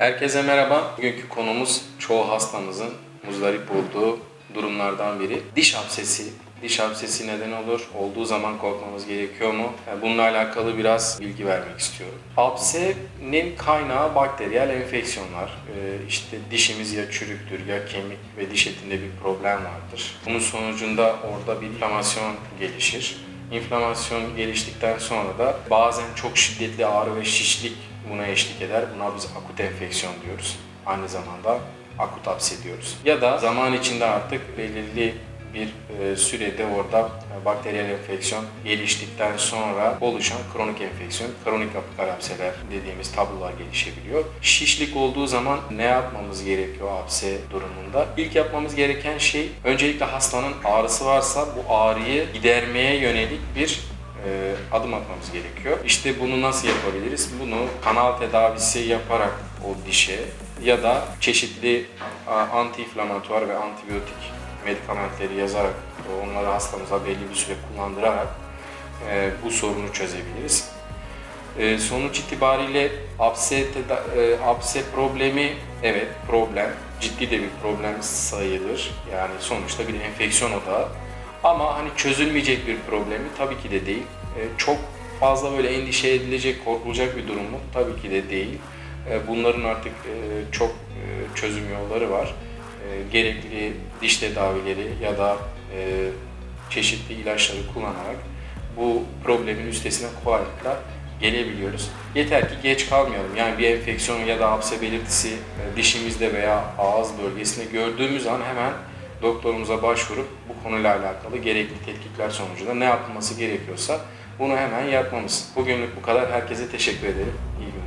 Herkese merhaba. Bugünkü konumuz çoğu hastamızın muzdarip olduğu durumlardan biri. Diş absesi. Diş absesi neden olur? Olduğu zaman korkmamız gerekiyor mu? Bununla alakalı biraz bilgi vermek istiyorum. Absenin kaynağı bakteriyel enfeksiyonlar. Ee, işte dişimiz ya çürüktür ya kemik ve diş etinde bir problem vardır. Bunun sonucunda orada bir inflamasyon gelişir. İnflamasyon geliştikten sonra da bazen çok şiddetli ağrı ve şişlik buna eşlik eder. Buna biz akut enfeksiyon diyoruz. Aynı zamanda akut hapse diyoruz. Ya da zaman içinde artık belirli bir e, sürede orada e, bakteriyel enfeksiyon geliştikten sonra oluşan kronik enfeksiyon, kronik apikal hapseler dediğimiz tablolar gelişebiliyor. Şişlik olduğu zaman ne yapmamız gerekiyor hapse durumunda? İlk yapmamız gereken şey öncelikle hastanın ağrısı varsa bu ağrıyı gidermeye yönelik bir e, adım atmamız gerekiyor. İşte bunu nasıl yapabiliriz? Bunu kanal tedavisi yaparak o dişe ya da çeşitli a, anti-inflamatuar ve antibiyotik medikamentleri yazarak onları hastamıza belli bir süre kullandırarak e, bu sorunu çözebiliriz. E, sonuç itibariyle apse, teda- e, apse problemi evet problem. Ciddi de bir problem sayılır. Yani sonuçta bir enfeksiyon odağı. Ama hani çözülmeyecek bir problemi tabii ki de değil. E, çok fazla böyle endişe edilecek, korkulacak bir durum mu? Tabii ki de değil. E, bunların artık e, çok e, çözüm yolları var. E, gerekli diş tedavileri ya da e, çeşitli ilaçları kullanarak bu problemin üstesinden kolaylıkla gelebiliyoruz. Yeter ki geç kalmayalım. Yani bir enfeksiyon ya da hapse belirtisi e, dişimizde veya ağız bölgesinde gördüğümüz an hemen doktorumuza başvurup bu konuyla alakalı gerekli tetkikler sonucunda ne yapılması gerekiyorsa bunu hemen yapmamız. Bugünlük bu kadar. Herkese teşekkür ederim. İyi günler.